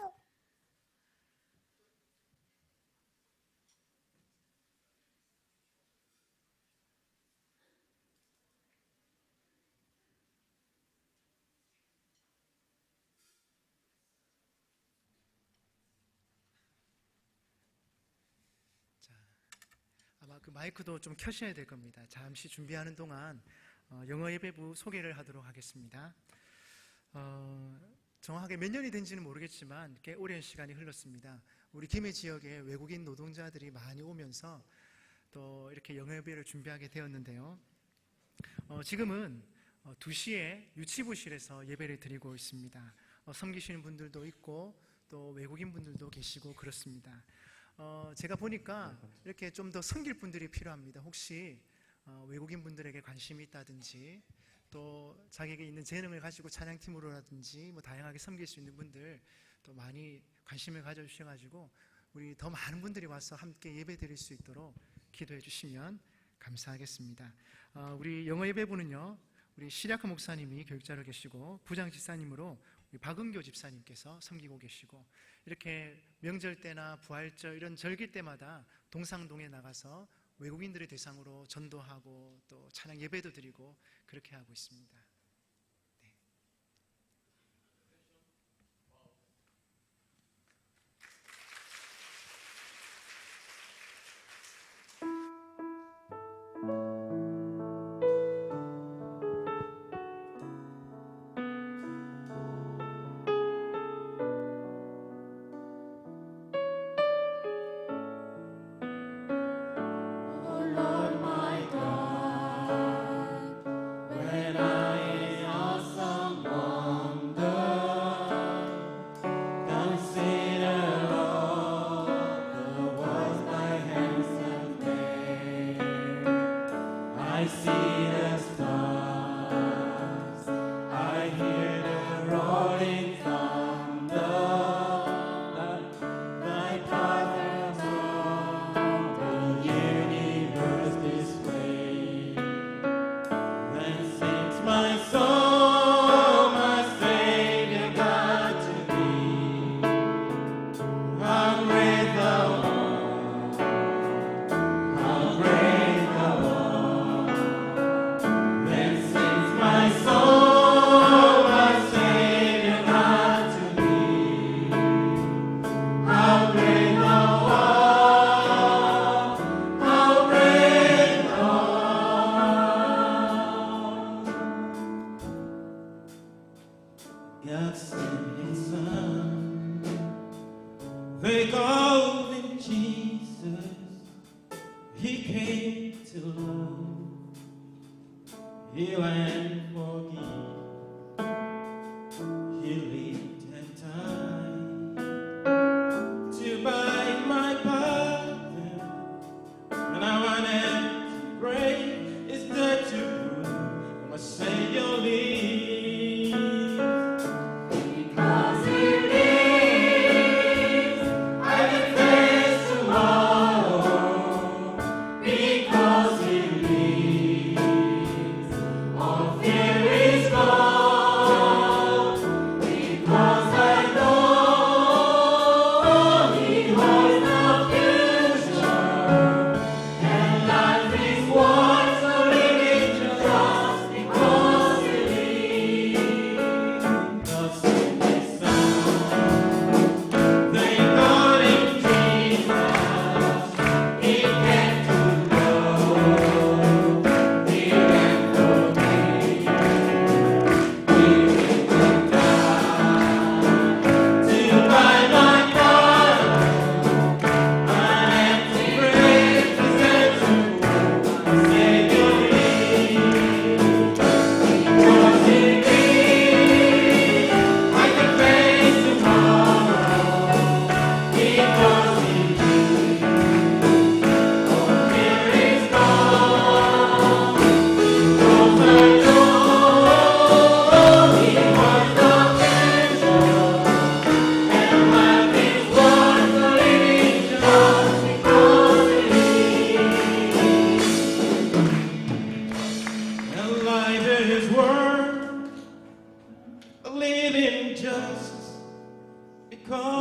또. 아마 그 마이크도 좀 켜셔야 될 겁니다. 잠시 준비하는 동안 어, 영어 예배부 소개를 하도록 하겠습니다. 어, 정확하게 몇 년이 된지는 모르겠지만 꽤 오랜 시간이 흘렀습니다. 우리 김해 지역에 외국인 노동자들이 많이 오면서 또 이렇게 영어 예배를 준비하게 되었는데요. 어, 지금은 어, 2시에 유치부실에서 예배를 드리고 있습니다. 어, 섬기시는 분들도 있고 또 외국인 분들도 계시고 그렇습니다. 어, 제가 보니까 이렇게 좀 더 섬길 분들이 필요합니다. 혹시 어, 외국인 분들에게 관심이 있다든지 또 자기에게 있는 재능을 가지고 찬양팀으로라든지 뭐 다양하게 섬길 수 있는 분들 또 많이 관심을 가져주셔가지고 우리 더 많은 분들이 와서 함께 예배 드릴 수 있도록 기도해 주시면 감사하겠습니다. 어, 우리 영어 예배부는요, 우리 시리아카 목사님이 교육자로 계시고 부장 집사님으로 우리 박은교 집사님께서 섬기고 계시고 이렇게 명절 때나 부활절 이런 절기 때마다 동상동에 나가서 외국인들의 대상으로 전도하고 또 찬양 예배도 드리고 그렇게 하고 있습니다. 네. I see God sent his son. They called him Jesus. He came to love. He landed. come.